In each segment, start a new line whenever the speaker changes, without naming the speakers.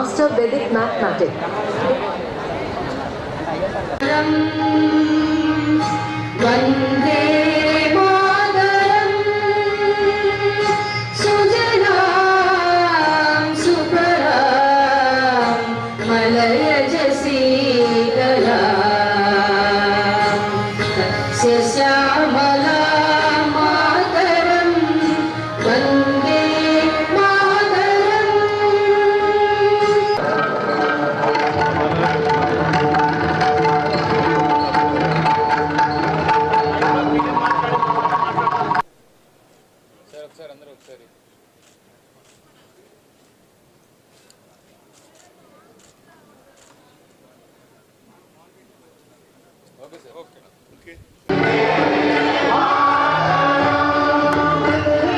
master Vedic mathematics.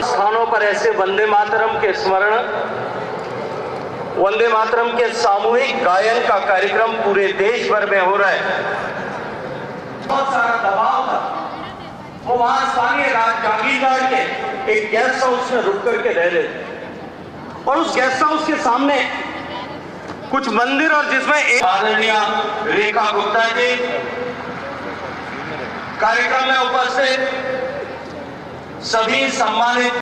स्थानों पर ऐसे वंदे मातरम के स्मरण, वंदे मातरम के सामूहिक गायन का कार्यक्रम पूरे देश भर में हो रहा है। बहुत सारा दबाव था। वो वहाँ स्थानीय जागीरदार के एक गेस्ट हाउस में रुक करके रह रहे थे। और उस गेस्ट हाउस के सामने कुछ मंदिर और जिसमें एक आदरणीय रेखा गुप्ता जी कार्यक्रम में उपस्थित सभी सम्मानित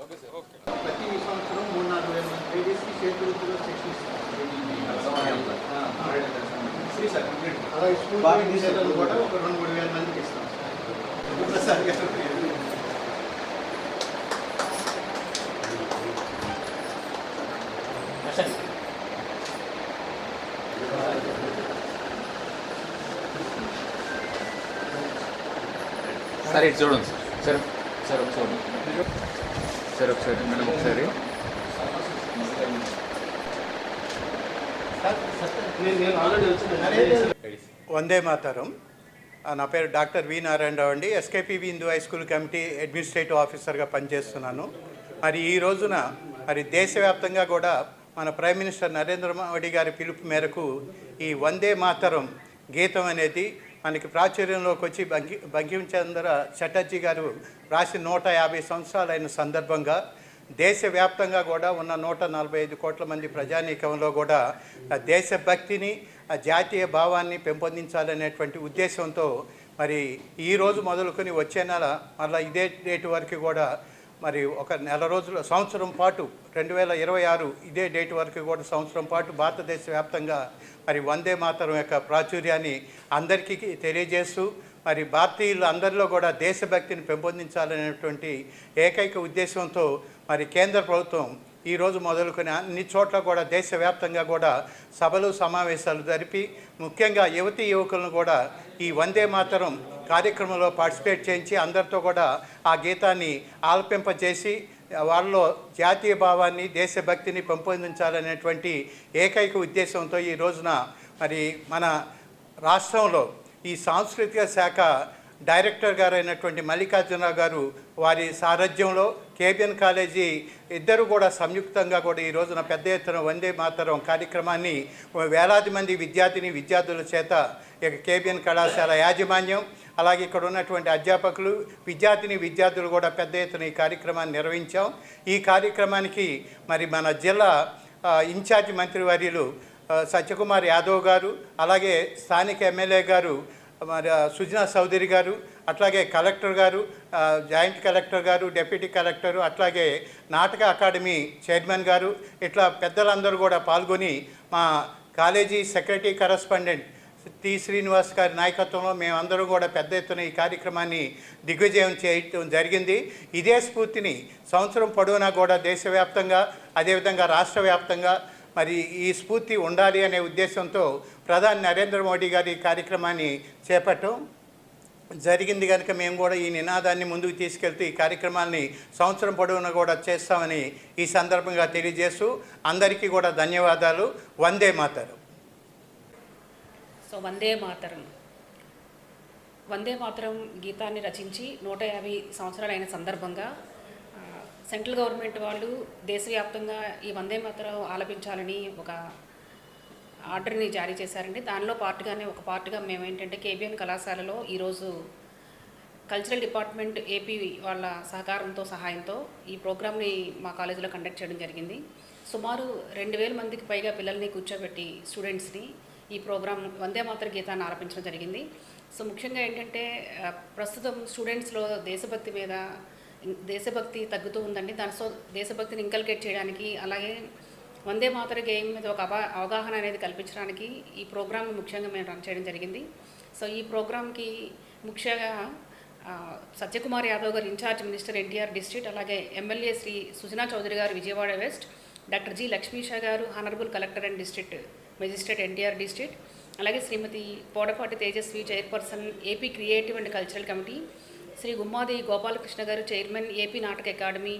ఓకే సార్ ఓకే
ప్రతి సంవత్సరం మూడు నాలుగు వేల మంది లేడీస్కి చేతులతో సెక్షన్స్ అలాగే స్కూల్ టీచర్లు కూడా ఒక రెండు మూడు వేల మందికి ఇస్తాం ఒక్కసారి
సార్ ఇటు చూడండి సార్. సార్ సార్ ఒకసారి. సార్ ఒకసారి మేడం ఒకసారి.
వందే మాతరం. నా పేరు డాక్టర్ వి నారాయణరావు అండి. SKPV Hindu high school committee administrative ఆఫీసర్గా పనిచేస్తున్నాను. మరి ఈ రోజున మరి దేశవ్యాప్తంగా కూడా మన ప్రైమ్ మినిస్టర్ నరేంద్ర మోడీ గారి పిలుపు మేరకు ఈ వందే మాతరం గీతం అనేది మనకి ప్రాచుర్యంలోకి వచ్చి బంకి బంకించంద్ర చటర్జీ గారు రాసి నూట యాభై సంవత్సరాలైన సందర్భంగా దేశవ్యాప్తంగా కూడా ఉన్న నూట నలభై ఐదు కోట్ల మంది ప్రజానీకంలో కూడా దేశభక్తిని ఆ జాతీయ భావాన్ని పెంపొందించాలనేటువంటి ఉద్దేశంతో మరి ఈ రోజు మొదలుకొని వచ్చే నెల మళ్ళీ ఇదే డేట్ వరకు కూడా మరి ఒక నెల రోజుల సంవత్సరం పాటు రెండు వేల ఇరవై ఆరు ఇదే డేట్ వరకు కూడా సంవత్సరం పాటు భారతదేశ వ్యాప్తంగా మరి వందే మాతరం యొక్క ప్రాచుర్యాన్ని అందరికీ తెలియజేస్తూ మరి భారతీయులు అందరిలో కూడా దేశభక్తిని పెంపొందించాలనేటువంటి ఏకైక ఉద్దేశంతో మరి కేంద్ర ప్రభుత్వం ఈ రోజు మొదలుకొని అన్ని చోట్ల కూడా దేశవ్యాప్తంగా కూడా సభలు సమావేశాలు జరిపి ముఖ్యంగా యువతీ యువకులను కూడా ఈ వందే మాతరం కార్యక్రమంలో పార్టిసిపేట్ చేయించి అందరితో కూడా ఆ గీతాన్ని ఆలపింపజేసి వాళ్ళలో జాతీయ భావాన్ని దేశభక్తిని పెంపొందించాలనేటువంటి ఏకైక ఉద్దేశంతో ఈ రోజున మరి మన రాష్ట్రంలో ఈ సాంస్కృతిక శాఖ డైరెక్టర్ గారు అయినటువంటి మల్లికార్జునరావు గారు వారి సారథ్యంలో కేబిఎన్ కాలేజీ ఇద్దరు కూడా సంయుక్తంగా కూడా ఈ రోజున పెద్ద ఎత్తున వందే మాతరం కార్యక్రమాన్ని వేలాది మంది విద్యార్థిని విద్యార్థుల చేత ఇక కేబిఎన్ కళాశాల యాజమాన్యం అలాగే ఇక్కడ ఉన్నటువంటి అధ్యాపకులు విద్యార్థిని విద్యార్థులు కూడా పెద్ద ఎత్తున ఈ కార్యక్రమాన్ని నిర్వహించాం. ఈ కార్యక్రమానికి మరి మన జిల్లా ఇన్ఛార్జి మంత్రివర్యులు సత్యకుమార్ యాదవ్ గారు అలాగే స్థానిక ఎమ్మెల్యే గారు మరి సుజనా చౌదరి గారు అట్లాగే కలెక్టర్ గారు జాయింట్ కలెక్టర్ గారు డెప్యూటీ కలెక్టరు అట్లాగే నాటక అకాడమీ చైర్మన్ గారు ఇట్లా పెద్దలందరూ కూడా పాల్గొని మా college secretary correspondent T Srinivas గారి నాయకత్వంలో మేమందరం కూడా పెద్ద ఎత్తున ఈ కార్యక్రమాన్ని దిగ్విజయం చేయటం జరిగింది. ఇదే స్ఫూర్తిని సంవత్సరం పొడవునా కూడా దేశవ్యాప్తంగా అదేవిధంగా రాష్ట్ర వ్యాప్తంగా మరి ఈ స్ఫూర్తి ఉండాలి అనే ఉద్దేశంతో ప్రధాని నరేంద్ర మోడీ గారి ఈ కార్యక్రమాన్ని చేపట్టడం జరిగింది కనుక మేము కూడా ఈ నినాదాన్ని ముందుకు తీసుకెళ్తూ ఈ కార్యక్రమాన్ని సంవత్సరం పొడవునా కూడా చేస్తామని ఈ సందర్భంగా తెలియజేస్తూ అందరికీ కూడా ధన్యవాదాలు. వందే మాతరం.
సో వందే మాతరం. వందే మాతరం గీతాన్ని రచించి నూట యాభై సంవత్సరాలైన సందర్భంగా సెంట్రల్ గవర్నమెంట్ వాళ్ళు దేశవ్యాప్తంగా ఈ వందే మాత్రం ఆలపించాలని ఒక ఆర్డర్ని జారీ చేశారండి. దానిలో పార్ట్గానే ఒక పార్ట్గా మేము ఏంటంటే కేబిఎన్ కళాశాలలో ఈరోజు కల్చరల్ డిపార్ట్మెంట్ ఏపీ వాళ్ళ సహకారంతో సహాయంతో ఈ ప్రోగ్రామ్ని మా కాలేజీలో కండక్ట్ చేయడం జరిగింది. సుమారు రెండు వేల మందికి పైగా పిల్లల్ని కూర్చోబెట్టి స్టూడెంట్స్ని ఈ ప్రోగ్రామ్ వందే మాతర గీతాన్ని ఆలపించడం జరిగింది. సో ముఖ్యంగా ఏంటంటే ప్రస్తుతం స్టూడెంట్స్లో దేశభక్తి మీద దేశభక్తి తగ్గుతూ ఉందండి. దాని సో దేశభక్తిని ఇంకల్కేట్ చేయడానికి అలాగే వందే మాతర గేమ్ మీద ఒక అవగాహన అనేది కల్పించడానికి ఈ ప్రోగ్రామ్ ముఖ్యంగా మేము రన్ చేయడం జరిగింది. సో ఈ ప్రోగ్రామ్కి ముఖ్యంగా సత్యకుమార్ యాదవ్ గారు ఇన్ఛార్జ్ మినిస్టర్ ఎన్టీఆర్ డిస్ట్రిక్ట్ అలాగే ఎమ్మెల్యే శ్రీ సుజనా చౌదరి గారు Vijayawada west doctor G Lakshmisha గారు honourable collector and district magistrate NTR district అలాగే Shrimati Podapati Tejaswi chairperson AP creative and cultural committee Shri Gummadi Gopalakrishna గారు chairman AP Nataka academy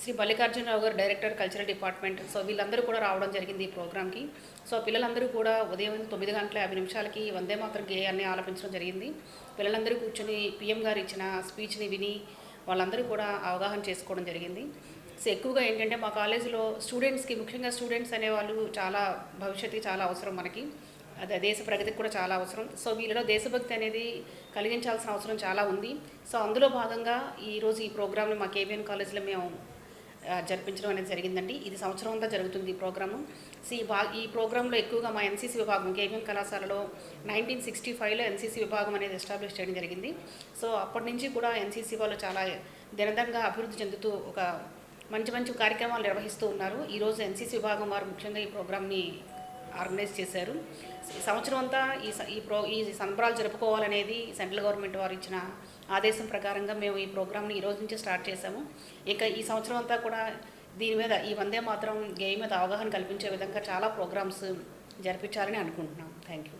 Shri Mallikarjunarao గారు director cultural department. So వీళ్ళందరూ కూడా రావడం జరిగింది ఈ ప్రోగ్రామ్కి సో పిల్లలందరూ కూడా ఉదయం తొమ్మిది గంటల యాభై నిమిషాలకి వందే మాత్రం గేయాన్ని ఆలపించడం జరిగింది. పిల్లలందరూ కూర్చొని పిఎం గారు ఇచ్చిన స్పీచ్ని విని వాళ్ళందరూ కూడా అవగాహన చేసుకోవడం జరిగింది. సో ఎక్కువగా ఏంటంటే మా కాలేజీలో స్టూడెంట్స్కి ముఖ్యంగా స్టూడెంట్స్ అనేవాళ్ళు చాలా భవిష్యత్తుకి చాలా అవసరం మనకి. అదే దేశ ప్రగతికి కూడా చాలా అవసరం. సో వీళ్ళలో దేశభక్తి అనేది కలిగించాల్సిన అవసరం చాలా ఉంది. సో అందులో భాగంగా ఈరోజు ఈ ప్రోగ్రామ్ని మా కేబిఎన్ కాలేజీలో మేము జరిపించడం అనేది జరిగిందండి. ఇది సంవత్సరం అంతా జరుగుతుంది ఈ ప్రోగ్రాము. సో ఈ బా ఈ ప్రోగ్రాంలో ఎక్కువగా మా ఎన్సీసీ విభాగం కేబిఎం కళాశాలలో నైన్టీన్ సిక్స్టీ ఫైవ్లో ఎన్సీసీ విభాగం అనేది ఎస్టాబ్లిష్ చేయడం జరిగింది. సో అప్పటి నుంచి కూడా ఎన్సీసీ వాళ్ళు చాలా దినదంగా అభివృద్ధి చెందుతూ ఒక మంచి మంచి కార్యక్రమాలు నిర్వహిస్తూ ఉన్నారు. ఈరోజు ఎన్సీసీ విభాగం వారు ముఖ్యంగా ఈ ప్రోగ్రామ్ని ఆర్గనైజ్ చేశారు. ఈ సంవత్సరం అంతా ఈ స- ఈ ప్రో ఈ సంబరాలు జరుపుకోవాలనేది సెంట్రల్ గవర్నమెంట్ వారు ఇచ్చిన ఆదేశం ప్రకారంగా మేము ఈ ప్రోగ్రామ్ని ఈ రోజు నుంచే స్టార్ట్ చేశాము. ఇక ఈ సంవత్సరం అంతా కూడా దీని మీద ఈ వందే మాత్రం గేమ్ మీద అవగాహన కల్పించే విధంగా చాలా ప్రోగ్రామ్స్ జరిపించాలని అనుకుంటున్నాం. Thank you